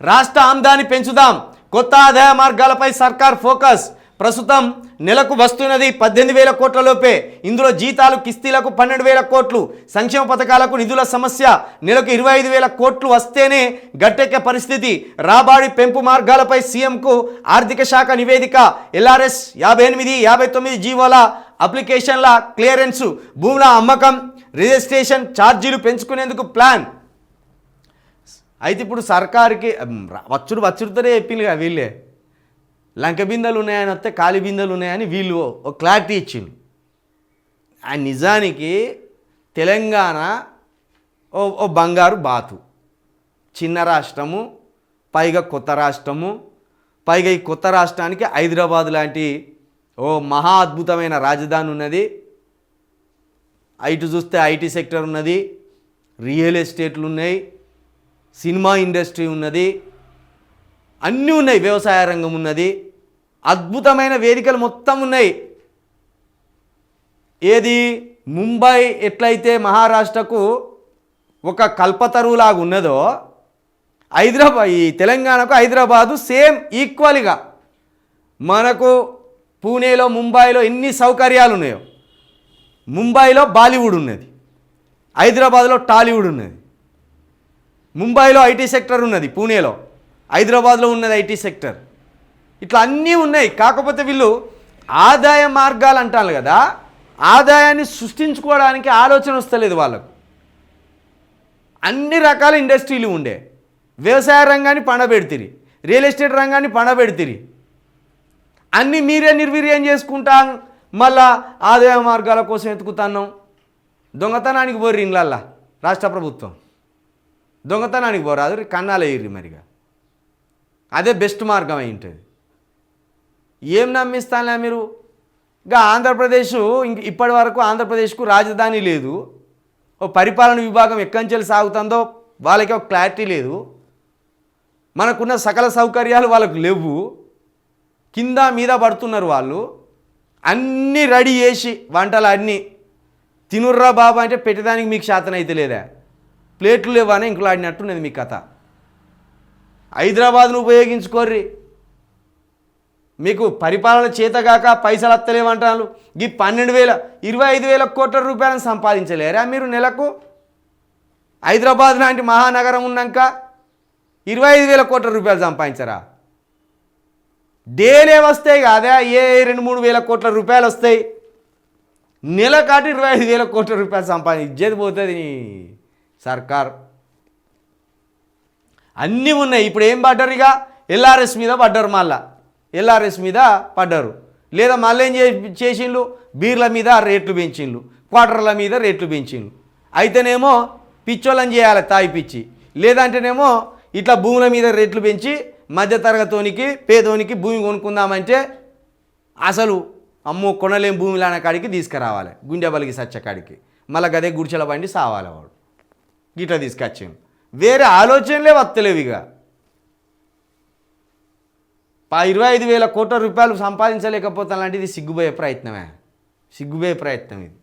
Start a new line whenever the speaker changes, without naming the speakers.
రాష్ట్ర ఆమ్దాని పెంచుదాం. కొత్త ఆదాయ మార్గాలపై సర్కార్ ఫోకస్. ప్రస్తుతం నెలకు వస్తున్నది పద్దెనిమిది వేల కోట్ల లోపే. ఇందులో జీతాలు కిస్తీలకు పన్నెండు వేల కోట్లు. సంక్షేమ పథకాలకు నిధుల సమస్య. నెలకు ఇరవై ఐదు వేల కోట్లు వస్తేనే గట్టెక్కే పరిస్థితి. రాబాడి పెంపు మార్గాలపై సీఎంకు ఆర్థిక శాఖ నివేదిక. ఎల్ఆర్ఎస్ యాభై ఎనిమిది యాభై తొమ్మిది జీవోల అప్లికేషన్ల క్లియరెన్సు. భూముల అమ్మకం రిజిస్ట్రేషన్ ఛార్జీలు పెంచుకునేందుకు ప్లాన్. అయితే ఇప్పుడు సర్కారుకి వచ్చుడు వచ్చుడుతోనే చెప్పింది కదా వీళ్ళే. లంక బిందెలు ఉన్నాయని వస్తే కాలి బిందెలు ఉన్నాయని వీళ్ళు ఒక క్లారిటీ ఇచ్చింది ఆ నిజానికి తెలంగాణ ఓ ఓ బంగారు బాతు. చిన్న రాష్ట్రము పైగా కొత్త రాష్ట్రము పైగా ఈ కొత్త రాష్ట్రానికి హైదరాబాద్ లాంటి ఓ మహా అద్భుతమైన రాజధాని ఉన్నది. ఇటు చూస్తే ఐటీ సెక్టర్ ఉన్నది రియల్ ఎస్టేట్లు ఉన్నాయి. సినిమా ఇండస్ట్రీ ఉన్నది అన్నీ ఉన్నాయి వ్యవసాయ రంగం ఉన్నది అద్భుతమైన వేదికలు మొత్తం ఉన్నాయి. ఏది? ముంబై ఎట్లయితే మహారాష్ట్రకు ఒక కల్పతరువులాగా ఉన్నదో హైదరాబాద్ ఈ తెలంగాణకు హైదరాబాదు సేమ్ ఈక్వల్గా. మనకు పూణేలో ముంబైలో ఎన్ని సౌకర్యాలు ఉన్నాయో. ముంబైలో బాలీవుడ్ ఉన్నది హైదరాబాద్లో టాలీవుడ్ ఉన్నది. ముంబైలో ఐటీ సెక్టర్ ఉన్నది పూణేలో. హైదరాబాద్లో ఉన్నది ఐటీ సెక్టర్. ఇట్లా అన్నీ ఉన్నాయి. కాకపోతే వీళ్ళు ఆదాయ మార్గాలు అంటారు కదా ఆదాయాన్ని సృష్టించుకోవడానికి ఆలోచన వస్తలేదు వాళ్ళకు. అన్ని రకాల ఇండస్ట్రీలు ఉండే. వ్యవసాయ రంగాన్ని పండబెడితిరి రియల్ ఎస్టేట్ రంగాన్ని పండబెడితిరి. అన్నీ మీరే నిర్వీర్యం చేసుకుంటాం మళ్ళా ఆదాయ మార్గాల కోసం ఎత్తుకుతాన్నాం దొంగతనానికి పోర్రి ఇళ్ళల్లా రాష్ట్ర ప్రభుత్వం. దొంగతనానికి పోరాదు కన్నాలు వేయరు మరిగా. అదే బెస్ట్ మార్గం అయి ఉంటుంది ఏం నమ్మిస్తానులే మీరు? ఇంకా ఆంధ్రప్రదేశ్ ఇంక ఇప్పటి వరకు ఆంధ్రప్రదేశ్కు రాజధాని లేదు. ఓ పరిపాలన విభాగం ఎక్కడి నుంచి సాగుతుందో వాళ్ళకి ఒక క్లారిటీ లేదు. మనకున్న సకల సౌకర్యాలు వాళ్ళకు లేవు. కింద మీద పడుతున్నారు వాళ్ళు. అన్నీ రెడీ చేసి వంటలు అన్నీ. తినుర్రా బాబా అంటే పెట్టడానికి మీకు శాతం అయితే లేదా? ప్లేట్లు లేవని ఇంకో ఆడినట్టున్నది మీ కథ. హైదరాబాద్ను ఉపయోగించుకోర్రి. మీకు పరిపాలన చేతగాక పైసలు అత్తలేమంటారు ఈ పన్నెండు వేల ఇరవై ఐదు వేల కోట్ల రూపాయలను సంపాదించలేరా మీరు నెలకు? హైదరాబాద్ లాంటి మహానగరం ఉన్నాక ఇరవై ఐదు వేల కోట్ల రూపాయలు సంపాదించరా? డేలే వస్తాయి కాదా? ఏ రెండు మూడు వేల కోట్ల రూపాయలు వస్తాయి? నెల కాటి ఇరవై ఐదు వేల కోట్ల రూపాయలు సంపాదించేది పోతుంది నీ. సర్కార్. అన్నీ ఉన్నాయి. ఇప్పుడు ఏం పడ్డారు ఇక? ఎల్ఆర్ఎస్ మీద పడ్డారు మళ్ళా. ఎల్ఆర్ఎస్ మీద పడ్డారు. లేదా మళ్ళీ ఏం చే- చేసిండ్లు బీర్ల మీద రేట్లు పెంచిండ్లు క్వార్టర్ల మీద రేట్లు పెంచిండ్లు అయితేనేమో పిచ్చోళ్ళని చేయాలి తాయి పిచ్చి. లేదంటేనేమో ఇట్లా భూముల మీద రేట్లు పెంచి మధ్యతరగతోనికి పేదోనికి భూమి కొనుక్కుందామంటే అసలు అమ్మో కొనలేని భూమిలాన కాడికి తీసుకురావాలి. గుండె బలికి సచ్చ కాడికి. మళ్ళీ గదే గుడిచెల బండి సావాలి వాడు గిట్లా తీసుకొచ్చాం వేరే ఆలోచనలే వస్తలేవు ఇక. ఇరవై ఐదు వేల కోట్ల రూపాయలు సంపాదించలేకపోతే అలాంటిది సిగ్గుపోయే ప్రయత్నమే. సిగ్గుపోయే ప్రయత్నం ఇది.